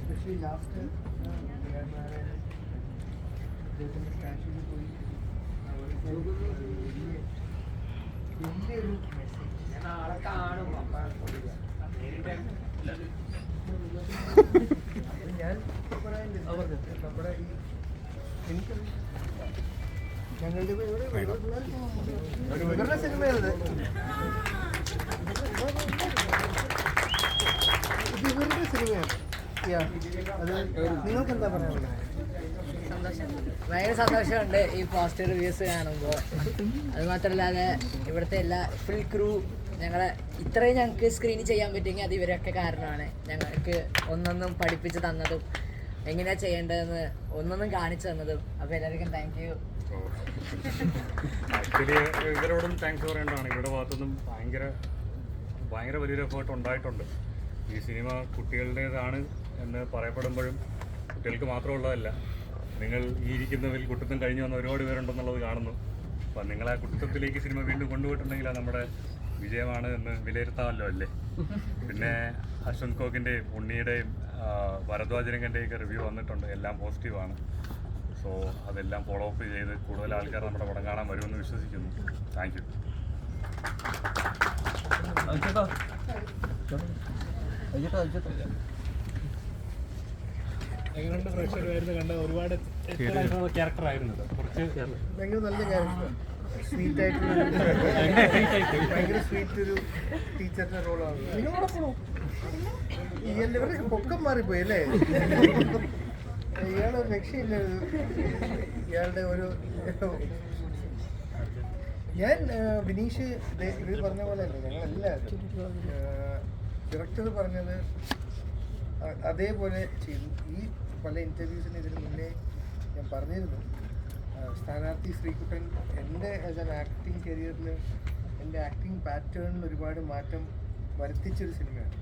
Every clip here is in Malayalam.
എസ്പെഷ്യലി ലാസ്റ്റ് അദ്ദേഹത്തിന്റെ സ്റ്റാച്യൂവിൽ പോയി വലിയ വലിയൊരു മെസ്സേജ് ഞാൻ ആളെ കാണും ഞാൻ പറയാനില്ല നമ്മുടെ ഈ എനിക്കറിയാം ഇവരുടെ സിനിമയാണ് നിങ്ങൾക്ക് എന്താ പറയാനുള്ളത് ഭയങ്കര സന്തോഷമുണ്ട് ഈ പോസ്റ്റർ റിവ്യൂസ് കാണുമ്പോൾ അത് മാത്രമല്ലാതെ ഇവിടുത്തെ എല്ലാ ഫുൾ ക്രൂ ഞങ്ങളെ ഇത്രയും ഞങ്ങൾക്ക് സ്ക്രീൻ ചെയ്യാൻ പറ്റുമെങ്കിൽ അത് ഇവരൊക്കെ കാരണമാണ്. ഞങ്ങൾക്ക് ഒന്നൊന്നും പഠിപ്പിച്ച് തന്നതും എങ്ങനെയാ ചെയ്യേണ്ടതെന്ന് ഒന്നൊന്നും കാണിച്ചു തന്നതും. അപ്പൊ എല്ലാവർക്കും താങ്ക് യു ആക്ച്വലി ഇവരോടും താങ്ക്സ് പറയേണ്ടതാണ്. ഇവരുടെ ഭാഗത്തുനിന്നും ഭയങ്കര ഭയങ്കര വലിയൊരു എഫേർട്ട് ഉണ്ടായിട്ടുണ്ട്. ഈ സിനിമ കുട്ടികളുടേതാണ് എന്ന് പറയപ്പെടുമ്പോഴും കുട്ടികൾക്ക് മാത്രമുള്ളതല്ല നിങ്ങൾ ഈ ഇരിക്കുന്നതിൽ കുട്ടിത്തം കഴിഞ്ഞു വന്ന ഒരുപാട് പേരുണ്ടെന്നുള്ളത് കാണുന്നു. അപ്പം നിങ്ങൾ ആ കുട്ടിത്തത്തിലേക്ക് സിനിമ വീണ്ടും കൊണ്ടുപോയിട്ടുണ്ടെങ്കിൽ അത് നമ്മുടെ വിജയമാണ് എന്ന് വിലയിരുത്താമല്ലോ അല്ലേ? പിന്നെ അശ്വന്ത് കോക്കിന്റെയും ഉണ്ണിയുടെയും ഭരദ്വാജരംഗന്റെയും ഒക്കെ റിവ്യൂ വന്നിട്ടുണ്ട്. എല്ലാം പോസിറ്റീവാണ് സോ അതെല്ലാം ഫോളോ അപ്പ് ചെയ്ത് കൂടുതൽ ആൾക്കാർ നമ്മുടെ പടം കാണാൻ വരുമെന്ന് വിശ്വസിക്കുന്നു. താങ്ക് യു എങ്ങനെയുണ്ട് പ്രേക്ഷകരായിരുന്നു കണ്ട ഒരുപാട് ക്യാരക്ടറായിരുന്നു കുറച്ച് ഭയങ്കര നല്ല ക്യാരക്ടർ സ്വീറ്റ് ആയിട്ടുള്ള ഭയങ്കര സ്വീറ്റ് ഒരു ടീച്ചറിന്റെ റോളാണ് ഈ എല്ലാവരുടെ പൊക്കം മാറിപ്പോയി അല്ലേ? ഇയാളെ രക്ഷയില്ല. ഇയാളുടെ ഒരു ഞാൻ വിനീഷ് ഇത് പറഞ്ഞ പോലെ അല്ല ഞങ്ങളെല്ലാവരും ഡയറക്ടർ പറഞ്ഞത് അതേപോലെ ചെയ്തു. ഈ പല ഇന്റർവ്യൂസിന് ഇതിന് മുന്നേ ഞാൻ പറഞ്ഞിരുന്നു. സ്ഥാനാർത്ഥി ശ്രീകുട്ടൻ എന്റെ ആസ് ആൻ ആക്ടിങ് കരിയറിൽ എന്റെ ആക്ടിങ് പാറ്റേണിൽ ഒരുപാട് മാറ്റം വരുത്തിച്ചൊരു സിനിമയാണ്.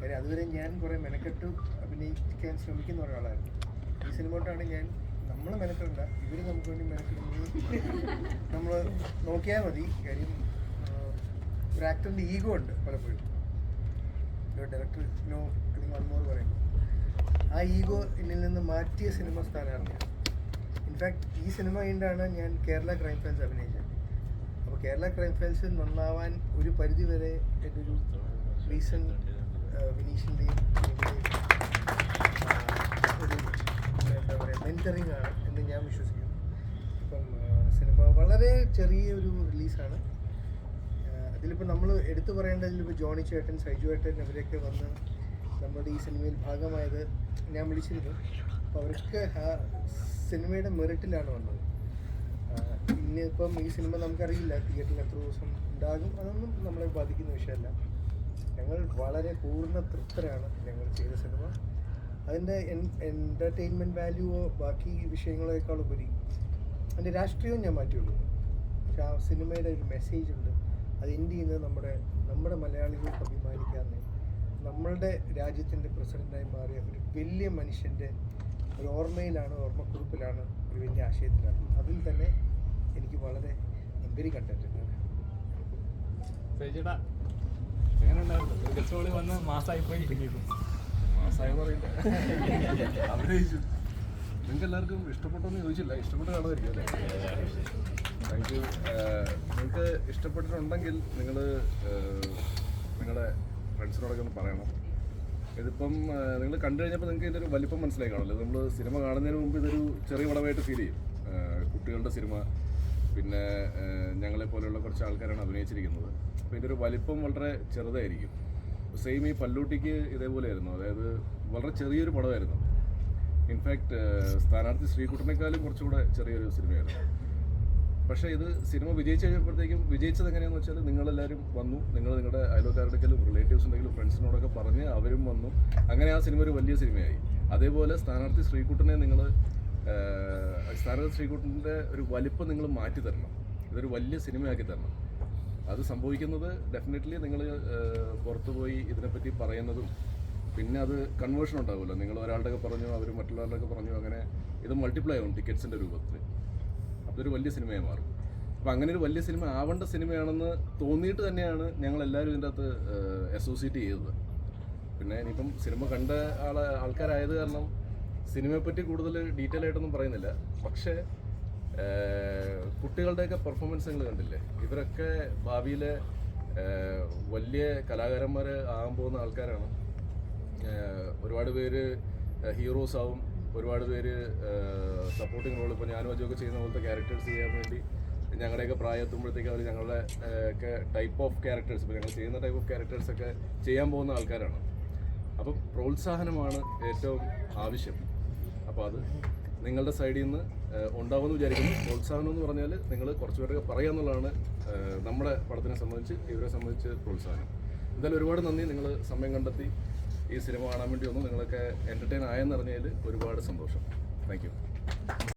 കാര്യം അതുവരെ ഞാൻ കുറേ മെനക്കെട്ട് അഭിനയിക്കാൻ ശ്രമിക്കുന്ന ഒരാളായിരുന്നു. ഈ സിനിമ കൊണ്ടാണ് ഞാൻ നമ്മൾ മെനക്കെടണ്ട ഇവർ നമുക്ക് വേണ്ടി മെനക്കെടുന്നത് നമ്മൾ നോക്കിയാൽ മതി കാര്യം ഒരു ആക്ടറിന്റെ ഈഗോ ഉണ്ട് പലപ്പോഴും. ഡയറക്ടർ നോ വൺമോർ പറയുന്നു ആ ഈഗോ എന്നിൽ നിന്ന് മാറ്റിയ സിനിമ സ്ഥാനാർത്ഥിയാണ്. ഇൻഫാക്ട് ഈ സിനിമ കഴിഞ്ഞിട്ടാണ് ഞാൻ കേരള ക്രൈം ഫയൽസ് അഭിനയിച്ചത്. അപ്പോൾ കേരള ക്രൈം ഫയൽസ് നന്നാവാൻ ഒരു പരിധി വരെ എന്റെ ഒരു റീസൺ വിനീഷിന്റെയും ഒരു എന്താ പറയുക മെന്ററിങ് ആണ് എന്ന് ഞാൻ വിശ്വസിക്കുന്നു. ഇപ്പം സിനിമ വളരെ ചെറിയ ഒരു റിലീസാണ് അതിലിപ്പോൾ നമ്മൾ എടുത്തു പറയേണ്ടതിൽ ഇപ്പോൾ ജോണി ചേട്ടൻ സൈജു ചേട്ടൻ ഇവരൊക്കെ വന്ന് നമ്മുടെ ഈ സിനിമയിൽ ഭാഗമായത് ഞാൻ വിളിച്ചിരുന്നു. അപ്പോൾ അവർക്ക് സിനിമയുടെ മെറിറ്റിലാണ് വന്നത്. ഇന്നിപ്പം ഈ സിനിമ നമുക്കറിയില്ല തിയേറ്ററിൽ എത്ര ദിവസം ഉണ്ടാകും അതൊന്നും നമ്മളെ ബാധിക്കുന്ന വിഷയമല്ല. ഞങ്ങൾ വളരെ പൂർണ തൃപ്തരാണ് ഞങ്ങൾ ചെയ്ത സിനിമ. അതിന്റെ എന്റർടൈൻമെന്റ് വാല്യൂവോ ബാക്കി വിഷയങ്ങളേക്കാൾ ഉപരി അതിന്റെ രാഷ്ട്രീയവും ഞാൻ മാറ്റിയുള്ളൂ പക്ഷെ ആ സിനിമയുടെ ഒരു മെസ്സേജ് ഉണ്ട്. അത് എൻഡ് ചെയ്യുന്നത് നമ്മുടെ നമ്മുടെ മലയാളികൾക്ക് അഭിമാനിക്കാമെന്ന് നമ്മളുടെ രാജ്യത്തിന്റെ പ്രസിഡന്റായി മാറിയ ഒരു വലിയ മനുഷ്യന്റെ ഒരു ഓർമ്മയിലാണ് ഓർമ്മക്കുറിപ്പിലാണ് ഒരു വലിയ ആശയത്തിലാണ് അതിൽ തന്നെ എനിക്ക് വളരെ വെരി കണ്ടിട്ടുണ്ട് വന്ന് മാസമായി പോയി മാസായെന്ന് പറയില്ല അഭിനയിച്ചു. നിങ്ങൾക്ക് എല്ലാവർക്കും ഇഷ്ടപ്പെട്ടെന്ന് ചോദിച്ചില്ല. ഇഷ്ടപ്പെട്ട് കാണുമായിരിക്കും അല്ലേ? താങ്ക് യു നിങ്ങൾക്ക് ഇഷ്ടപ്പെട്ടിട്ടുണ്ടെങ്കിൽ നിങ്ങൾ നിങ്ങളുടെ ഫ്രണ്ട്സിനോടൊക്കെ ഒന്ന് പറയണം. ഇതിപ്പം നിങ്ങൾ കണ്ടു കഴിഞ്ഞപ്പോൾ നിങ്ങൾക്ക് ഇതിന്റെ ഒരു വലിപ്പം മനസ്സിലായി കാണുമല്ലോ നമ്മൾ സിനിമ കാണുന്നതിന് മുമ്പ് ഇതൊരു ചെറിയ വളവായിട്ട് ഫീൽ ചെയ്യും. കുട്ടികളുടെ സിനിമ പിന്നെ ഞങ്ങളെ പോലെയുള്ള കുറച്ച് ആൾക്കാരാണ് അഭിനയിച്ചിരിക്കുന്നത്. അപ്പോൾ ഇതിന്റെ ഒരു വലിപ്പം വളരെ ചെറുതായിരിക്കും. സെയിം ഈ പല്ലൂട്ടിക്ക് ഇതേപോലെയായിരുന്നു. അതായത് വളരെ ചെറിയൊരു പടമായിരുന്നു. ഇൻഫാക്റ്റ് സ്ഥാനാർത്ഥി ശ്രീകുട്ടനേക്കാളും കുറച്ചുകൂടെ ചെറിയൊരു സിനിമയായിരുന്നു. പക്ഷേ ഇത് സിനിമ വിജയിച്ച് കഴിഞ്ഞപ്പോഴത്തേക്കും വിജയിച്ചത് എങ്ങനെയാണെന്ന് വെച്ചാൽ നിങ്ങളെല്ലാവരും വന്നു. നിങ്ങൾ നിങ്ങളുടെ അയലോക്കാരുടെ റിലേറ്റീവ്സ് ഉണ്ടെങ്കിലും ഫ്രണ്ട്സിനോടൊക്കെ പറഞ്ഞ് അവരും വന്നു. അങ്ങനെ ആ സിനിമ ഒരു വലിയ സിനിമയായി. അതേപോലെ സ്ഥാനാർത്ഥി ശ്രീകുട്ടനെ നിങ്ങൾ സ്ഥാനാർത്ഥി ശ്രീകുട്ടന്റെ ഒരു വലിപ്പം നിങ്ങൾ മാറ്റി തരണം. ഇതൊരു വലിയ സിനിമയാക്കി തരണം. അത് സംഭവിക്കുന്നത് ഡെഫിനറ്റ്ലി നിങ്ങൾ പുറത്തുപോയി ഇതിനെപ്പറ്റി പറയുന്നതും പിന്നെ അത് കൺവേർഷൻ ഉണ്ടാവുമല്ലോ. നിങ്ങൾ ഒരാളുടെ പറഞ്ഞു അവർ മറ്റുള്ളവരുടെ പറഞ്ഞു അങ്ങനെ ഇത് മൾട്ടിപ്ലൈ ആവും ടിക്കറ്റ്സിന്റെ രൂപത്തിൽ. ഒരു വലിയ സിനിമയായി മാറും. അപ്പോൾ അങ്ങനെ ഒരു വലിയ സിനിമ ആവേണ്ട സിനിമയാണെന്ന് തോന്നിയിട്ട് തന്നെയാണ് ഞങ്ങൾ എല്ലാവരും ഇതിന്റെ അകത്ത് അസോസിയേറ്റ് ചെയ്തത്. പിന്നെ ഇനിയിപ്പം സിനിമ കണ്ട ആളെ ആൾക്കാരായത് കാരണം സിനിമയെപ്പറ്റി കൂടുതൽ ഡീറ്റെയിൽ ആയിട്ടൊന്നും പറയുന്നില്ല. പക്ഷേ കുട്ടികളുടെയൊക്കെ പെർഫോമൻസ് നിങ്ങൾ കണ്ടില്ലേ? ഇവരൊക്കെ ഭാവിയിലെ വലിയ കലാകാരന്മാർ ആകാൻ പോകുന്ന ആൾക്കാരാണ്. ഒരുപാട് പേര് ഹീറോസ് ആവും. ഒരുപാട് പേര് സപ്പോർട്ടിങ് റോൾ ഇപ്പോൾ ഞാനും അജയൊക്കെ ചെയ്യുന്ന പോലത്തെ ക്യാരക്ടേഴ്സ് ചെയ്യാൻ വേണ്ടി ഞങ്ങളുടെയൊക്കെ പ്രായത്തുമ്പോഴത്തേക്ക് അവർ ഞങ്ങളുടെ ഒക്കെ ടൈപ്പ് ഓഫ് ക്യാരക്ടേഴ്സ് ഇപ്പോൾ ഞങ്ങൾ ചെയ്യുന്ന ടൈപ്പ് ഓഫ് ക്യാരക്ടേഴ്സ് ഒക്കെ ചെയ്യാൻ പോകുന്ന ആൾക്കാരാണ്. അപ്പം പ്രോത്സാഹനമാണ് ഏറ്റവും ആവശ്യം. അപ്പോൾ അത് നിങ്ങളുടെ സൈഡിൽ നിന്ന് ഉണ്ടാവുമെന്ന് വിചാരിക്കുന്നു. പ്രോത്സാഹനം എന്ന് പറഞ്ഞാൽ നിങ്ങൾ കുറച്ച് പേരൊക്കെ പറയുക എന്നുള്ളതാണ് നമ്മുടെ പടത്തിനെ സംബന്ധിച്ച് ഇവരെ സംബന്ധിച്ച് പ്രോത്സാഹനം. എന്തായാലും ഒരുപാട് നന്ദി. നിങ്ങൾ സമയം കണ്ടെത്തി. ഈ സിനിമ കാണാൻ വേണ്ടി വന്നു. നിങ്ങളൊക്കെ എന്റർടൈൻ ആയെന്നറിഞ്ഞതിൽ ഒരുപാട് സന്തോഷം. താങ്ക്